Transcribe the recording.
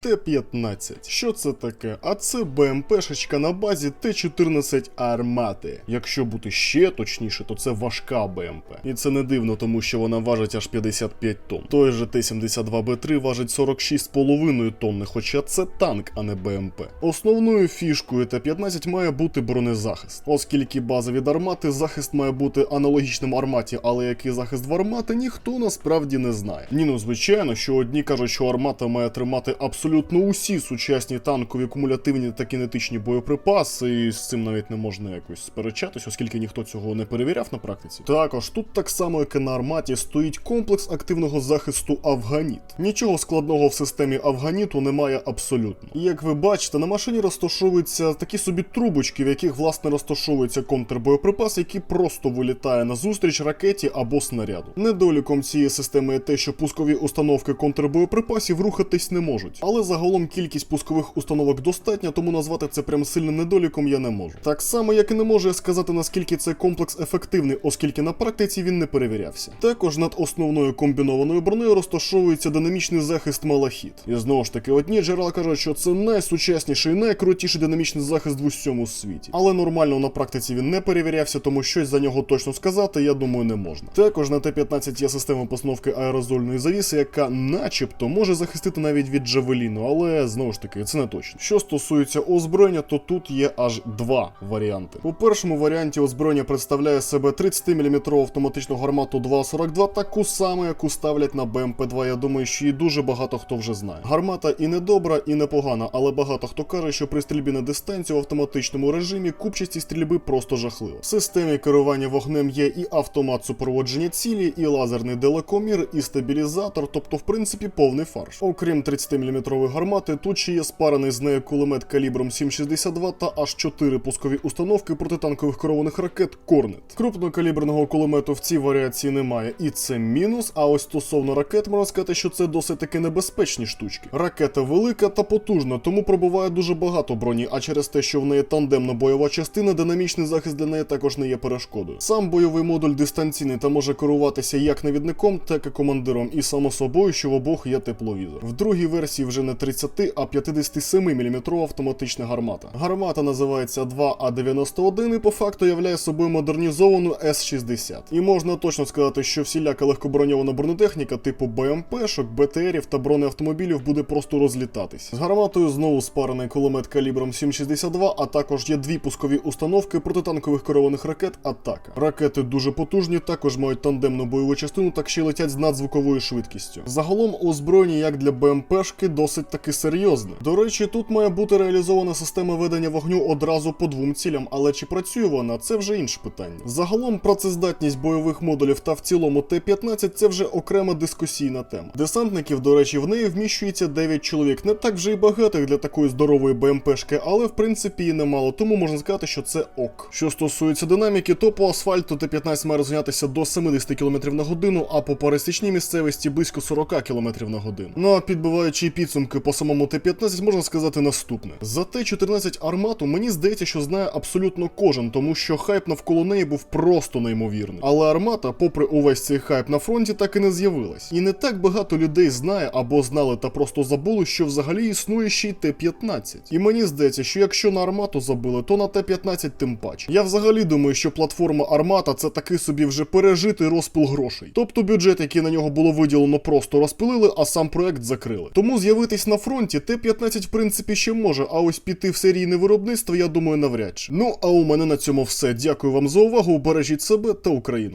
Т-15. Що це таке? А це БМПшечка на базі Т-14 армати. Якщо бути ще точніше, то це важка БМП. І це не дивно, тому що вона важить аж 55 тонн. Той же Т-72Б3 важить 46,5 тонни, хоча це танк, а не БМП. Основною фішкою Т-15 має бути бронезахист, оскільки база від армати захист має бути аналогічним арматі, але який захист в армати ніхто насправді не знає. Ні, ну звичайно, що одні кажуть, що армата має тримати абсолютно усі сучасні танкові кумулятивні та кінетичні боєприпаси, і з цим навіть не можна якось сперечатись, оскільки ніхто цього не перевіряв на практиці. Також тут так само, як і на арматі, стоїть комплекс активного захисту Афганіт. Нічого складного в системі Афганіту немає абсолютно. І як ви бачите, на машині розташовуються такі собі трубочки, в яких власне розташовується контрбоєприпас, який просто вилітає назустріч ракеті або снаряду. Недоліком цієї системи є те, що пускові установки контрбоєприпасів рухатись не можуть. Але загалом кількість пускових установок достатня, тому назвати це прям сильним недоліком я не можу. Так само, як і не можу я сказати, наскільки цей комплекс ефективний, оскільки на практиці він не перевірявся. Також над основною комбінованою бронею розташовується динамічний захист Малахіт. І знову ж таки, одні джерела кажуть, що це найсучасніший, найкрутіший динамічний захист в усьому світі. Але нормально на практиці він не перевірявся, тому щось за нього точно сказати, я думаю, не можна. Також на Т-15 є система постановки аерозольної завіси, яка, начебто, може захистити навіть від джавеліну, але знову ж таки, це не точно. Що стосується озброєння, то тут є аж два варіанти. У першому варіанті озброєння представляє себе 30-мм автоматичну гармату 2.42, таку саму, яку ставлять на БМП-2. Я думаю, що її дуже багато хто вже знає. Гармата і не добра, і не погана, але багато хто каже, що при стрільбі на дистанцію в автоматичному режимі купчасті стрільби просто жахлива. В системі керування вогнем є і автомат супроводження цілі, і лазерний делекомір, і стабілізатор, тобто, в принципі, повний фарш. Окрім 30-мм гармати, тут ще є спарений з нею кулемет калібром 7,62 та аж 4 пускові установки протитанкових керованих ракет Корнет. Крупнокаліберного кулемету в цій варіації немає, і це мінус. А ось стосовно ракет можна сказати, що це досить таки небезпечні штучки. Ракета велика та потужна, тому пробуває дуже багато броні, а через те, що в неї тандемна бойова частина, динамічний захист для неї також не є перешкодою. Сам бойовий модуль дистанційний та може керуватися як навідником, так і командиром, і само собою, що в обох є тепловізор. В другій версії вже не 30, а 57 мм автоматична гармата. Гармата називається 2А91 і по факту являє собою модернізовану С-60. І можна точно сказати, що всіляка легкоброньована бронетехніка типу БМП-шок, БТРів та бронеавтомобілів буде просто розлітатись. З гарматою знову спарений кулемет калібром 7,62, а також є дві пускові установки протитанкових керованих ракет Атака. Ракети дуже потужні, також мають тандемну бойову частину, так ще й летять з надзвуковою швидкістю. Загалом озброєння, як для БМПшки, досить таки серйозне. До речі, тут має бути реалізована система ведення вогню одразу по двом цілям, але чи працює вона, це вже інше питання. Загалом працездатність бойових модулів та в цілому Т-15 це вже окрема дискусійна тема. Десантників, до речі, в неї вміщується 9 чоловік. Не так вже й багатих для такої здорової БМПшки, але в принципі і немало, тому можна сказати, що це ок. Що стосується динаміки, то по асфальту Т-15 має розганятися до 70 км на годину, а по пересічній місцевості близько 40 км на годину. Ну а підбиваючи підсумки по самому Т-15, можна сказати наступне: за Т-14 армату мені здається, що знає абсолютно кожен, тому що хайп навколо неї був просто неймовірний. Але армата, попри увесь цей хайп на фронті, так і не з'явилась. І не так багато людей знає або знали та просто забули, що взагалі існує ще й Т-15. І мені здається, що якщо на армату забили, то на Т-15 тим паче. Я взагалі думаю, що платформа армата це такий собі вже пережитий розпил грошей. Тобто бюджет, який на нього було виділено, просто розпилили, а сам проект закрили. Тому з'явитись на фронті Т-15 в принципі ще може, а ось піти в серійне виробництво, я думаю, навряд чи. Ну а у мене на цьому все. Дякую вам за увагу. Бережіть себе та Україну.